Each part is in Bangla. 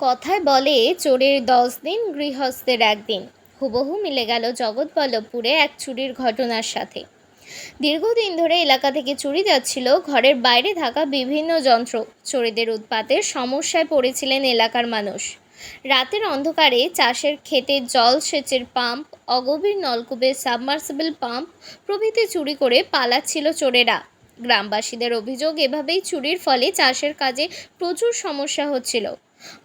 কথায় বলে, চোরের দশ দিন, গৃহস্থের একদিন। হুবহু মিলে গেল জগৎবল্লভপুরে এক চুরির ঘটনার সাথে। দীর্ঘদিন ধরে এলাকা থেকে চুরি যাচ্ছিল, ঘরের বাইরে থাকা বিভিন্ন যন্ত্র। চোরেদের উৎপাতের সমস্যায় পড়েছিলেন এলাকার মানুষ। রাতের অন্ধকারে চাষের ক্ষেতে জল সেচের পাম্প, অগভীর নলকূপের সাবমার্সিবল পাম্প প্রভৃতি চুরি করে পালাচ্ছিল চোরেরা। গ্রামবাসীদের অভিযোগ এভাবেই চুরির ফলে চাষের কাজে প্রচুর সমস্যা হচ্ছিল।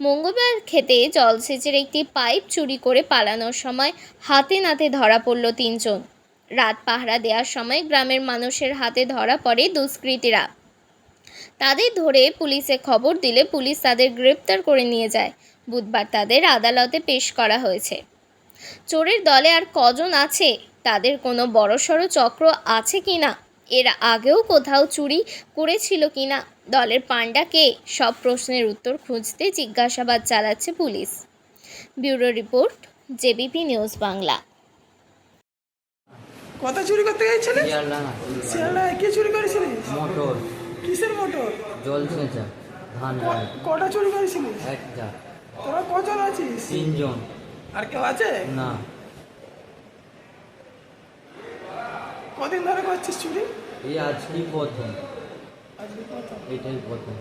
মঙ্গলবার খেতে জলসেচের একটি পাইপ চুরি করে পালানোর সময় হাতে নাতে ধরা পড়ল তিনজন। রাত পাহারা দেওয়ার সময় গ্রামের মানুষের হাতে ধরা পড়ে দুষ্কৃতীরা। তাদের ধরে পুলিশে খবর দিলে পুলিশ তাদের গ্রেপ্তার করে নিয়ে যায়। বুধবার তাদের আদালতে পেশ করা হয়েছে। চোরের দলে আর কজন আছে? তাদের কোনো বড়সড় চক্র আছে কি না এর আগেও কোথাও চুরি করেছিল কি না দলের পাণ্ডাকে সব প্রশ্নের উত্তর খুঁজতে জিজ্ঞাসাবাদ চালাচ্ছে police. Bureau report JBP news Bangla. কথা চুরি করতে শিয়ালডাঙ্গা শিয়ালদায় কি চুরি করেছিলিস মোটর। কিসের মোটর? জল সেচা ধান কটা চুরি করেছিলিস একটা। তোরা কজন আছিস? তিনজন। আর কেউ আছে? না। কদিন ধরে করছিস চুরি? এই আজকেই প্রথম। এটাই প্রথম